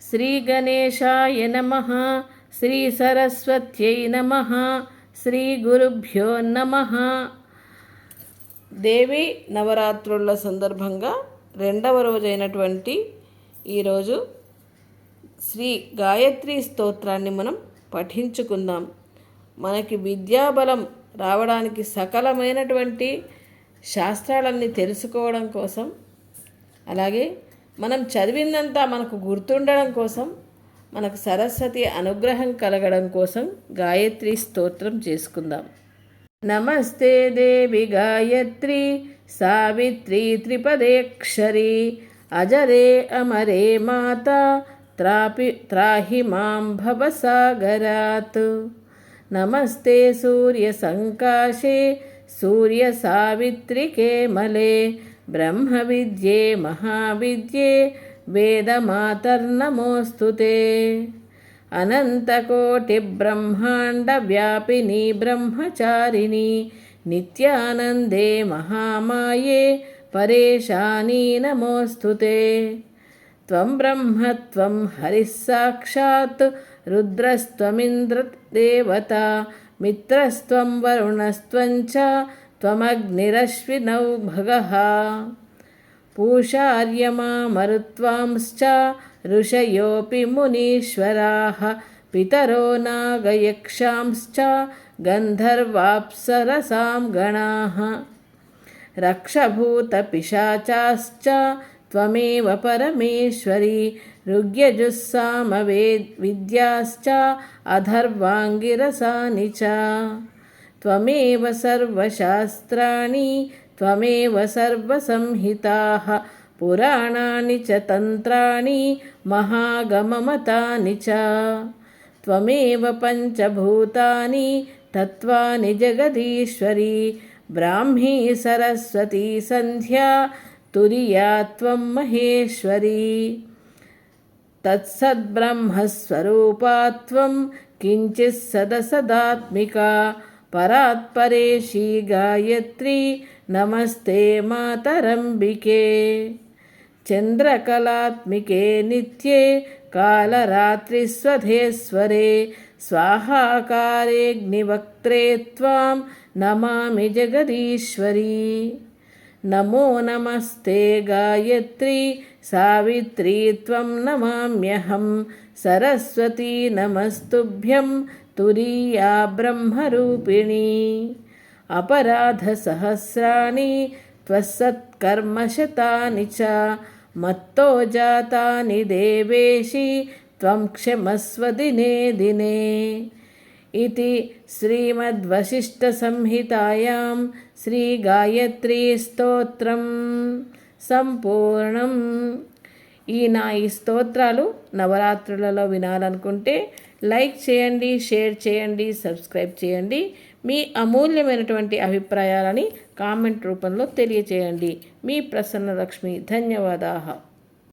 శ్రీగణేశాయ నమ శ్రీ సరస్వత్యై నమ శ్రీ గురుభ్యో నమ. దేవి నవరాత్రుల సందర్భంగా రెండవ రోజైనటువంటి ఈరోజు శ్రీ గాయత్రి స్తోత్రాన్ని మనం పఠించుకుందాం. మనకి విద్యాబలం రావడానికి సకలమైనటువంటి శాస్త్రాలన్నీ తెలుసుకోవడం కోసం అలాగే మనం చదివిందంతా మనకు గుర్తుండడం కోసం మనకు సరస్వతి అనుగ్రహం కలగడం కోసం గాయత్రి స్తోత్రం చేసుకుందాం. నమస్తే దేవి గాయత్రి సావిత్రి త్రిపదేక్షరి అజరే అమరే మాత త్రాపి త్రాహి మాం భవసాగరాత్ నమస్తే సూర్యసంకాశే సూర్యసావిత్రికే మలే బ్రహ్మ విద్యే మహావిద్యే వేదమాతర్నమోస్తు తే అనంతకోటి బ్రహ్మాండ వ్యాపిని బ్రహ్మచారిణి నిత్యానందే మహామాయే పరేశానీ నమోస్తు తే త్వం బ్రహ్మ హరిస్సాక్షాత్ రుద్రస్త్వమింద్రదేవత మిత్రస్త్వం వరుణస్త్వం చ त्वमग्निरश्विनौ भगः पूषार्यमा मरुत्वांश्च ऋषयोऽपि मुनीश्वराः पितरो नागयक्षांश्च गन्धर्वाप्सरसां गणाः रक्षभूतपिशाचाश्च त्वमेव परमेश्वरी ऋग्यजुस्सामवेद्विद्याश्च अधर्वाङ्गिरसानि च त्वमेव सर्वशास्त्राणि त्वमेव सर्वसंहिताः, पुराणानि च तन्त्राणि, महागममतानि च। त्वमेव पञ्चभूतानि, तत्त्वानि जगदीश्वरी, ब्राह्मी सरस्वती सन्ध्या, तुर्या त्वं महेश्वरी। तत्सद्ब्रह्मस्वरूपा त्वं किञ्चित् పరాత్పరేషి గాయత్రి నమస్తే మాతరంబికే. చంద్రకళాత్మికే నిత్యే కాళరాత్రిస్వధేశ్వరే స్వాహాకారేగ్నివక్త్రే త్వాం నమామి జగదీశ్వరీ. నమో నమస్తే గాయత్రి సావిత్రీ త్వం నమామ్యహం. సరస్వతీ నమస్తుభ్యం తురీయా బ్రహ్మరూపిణి. అపరాధసహస్రాణి త్వసత్కర్మశతాని చ. మత్తో జాతాని దేవేశి త్వం క్షమస్వ దినే దినే. इति श्रीमद्वसिष्ठसंहितायां శ్రీగాయత్రీస్తోత్రం సంపూర్ణం ఈ నా ఈ స్తోత్రాలు నవరాత్రులలో వినాలనుకుంటే లైక్ చేయండి షేర్ చేయండి సబ్స్క్రైబ్ చేయండి మీ అమూల్యమైనటువంటి అభిప్రాయాలని కామెంట్ రూపంలో తెలియచేయండి మీ ప్రసన్న లక్ష్మి ధన్యవాదాలు